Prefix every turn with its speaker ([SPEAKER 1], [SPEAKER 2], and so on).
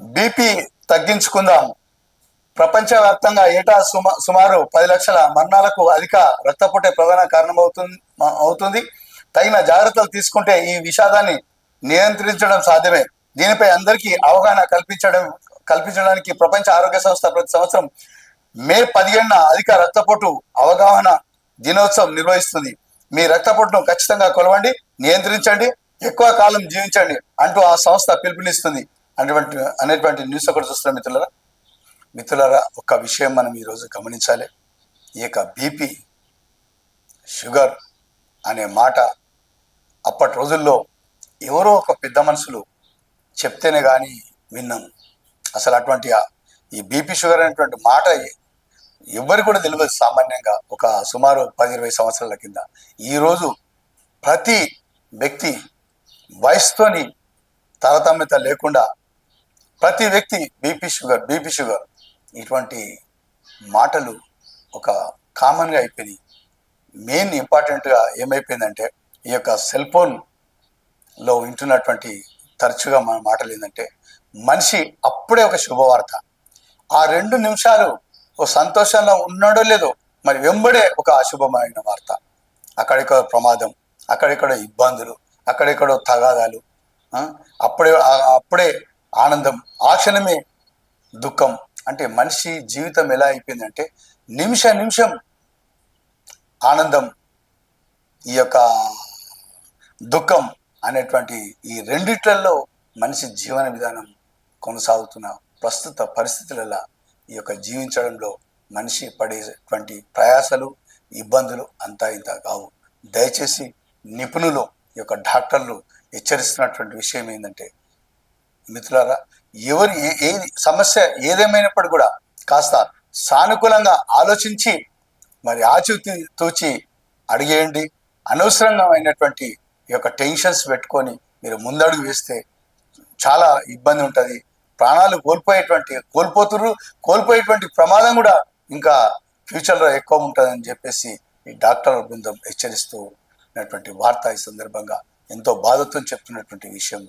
[SPEAKER 1] BP తగ్గించుకుందాం. ప్రపంచవ్యాప్తంగా ఏటా సుమ సుమారు పది లక్షల మరణాలకు అధిక రక్తపోటే ప్రధాన కారణమవుతుంది అవుతుంది. తగిన జాగ్రత్తలు తీసుకుంటే ఈ విషాదాన్ని నియంత్రించడం సాధ్యమే. దీనిపై అందరికీ అవగాహన కల్పించడం కల్పించడానికి ప్రపంచ ఆరోగ్య సంస్థ ప్రతి సంవత్సరం మే పదిహేడున అధిక రక్తపోటు అవగాహన దినోత్సవం నిర్వహిస్తుంది. మీ రక్తపోటును ఖచ్చితంగా కొలవండి నియంత్రించండి ఎక్కువ కాలం జీవించండి అంటూ ఆ సంస్థ పిలుపునిస్తుంది. అనేటువంటి అనేటువంటి న్యూస్ ఒకటి చూస్తున్నాం మిత్రులరా? మిత్రులరా ఒక విషయం మనం ఈరోజు గమనించాలి. ఈ యొక్క బీపీ షుగర్ అనే మాట అప్పటి రోజుల్లో ఎవరో ఒక పెద్ద మనుషులు చెప్తేనే కానీ విన్నాం. అసలు అటువంటి ఈ బీపీ షుగర్ అనేటువంటి మాట ఎవరు కూడా తెలియదు సామాన్యంగా ఒక సుమారు పది ఇరవై సంవత్సరాల కింద. ఈరోజు ప్రతి వ్యక్తి వయసుతోని తారతమ్యత లేకుండా ప్రతి వ్యక్తి బీపీ షుగర్ బీపీ షుగర్ ఇటువంటి మాటలు ఒక కామన్గా అయిపోయినాయి. మెయిన్ ఇంపార్టెంట్గా ఏమైపోయిందంటే ఈ యొక్క సెల్ ఫోన్లో వింటున్నటువంటి తరచుగా మన మాటలు ఏంటంటే మనిషి అప్పుడే ఒక శుభవార్త. ఆ రెండు నిమిషాలు ఓ సంతోషంలో ఉన్నాడో లేదో మరి వెంబడే ఒక అశుభమైన వార్త. అక్కడిక్కడ ప్రమాదం అక్కడిక్కడ ఇబ్బందులు అక్కడెక్కడో తగాదాలు అప్పుడే అప్పుడే ఆనందం ఆ క్షణమే దుఃఖం. అంటే మనిషి జీవితం ఎలా అయిపోయిందంటే నిమిష నిమిషం ఆనందం ఈ యొక్క దుఃఖం అనేటువంటి ఈ రెండిట్లలో మనిషి జీవన విధానం కొనసాగుతున్న ప్రస్తుత పరిస్థితులలో ఈ యొక్క జీవించడంలో మనిషి పడేటువంటి ప్రయాసలు ఇబ్బందులు అంతా ఇంత కావు. దయచేసి నిపుణులు ఈ యొక్క డాక్టర్లు హెచ్చరిస్తున్నటువంటి విషయం ఏంటంటే మిత్రులారా ఎవరు ఏ సమస్య ఏదేమైనప్పటికీ కూడా కాస్త సానుకూలంగా ఆలోచించి మరి ఆచూతి తూచి అడిగేయండి. అనవసరంగా అయినటువంటి ఈ యొక్క టెన్షన్స్ పెట్టుకొని మీరు ముందడుగు వేస్తే చాలా ఇబ్బంది ఉంటుంది. ప్రాణాలు కోల్పోయేటువంటి కోల్పోతురు కోల్పోయేటువంటి ప్రమాదం కూడా ఇంకా ఫ్యూచర్లో ఎక్కువ ఉంటుందని చెప్పేసి ఈ డాక్టర్ల బృందం హెచ్చరిస్తూ ఉన్నటువంటి వార్త ఈ సందర్భంగా ఎంతో బాధతో చెప్తున్నటువంటి విషయం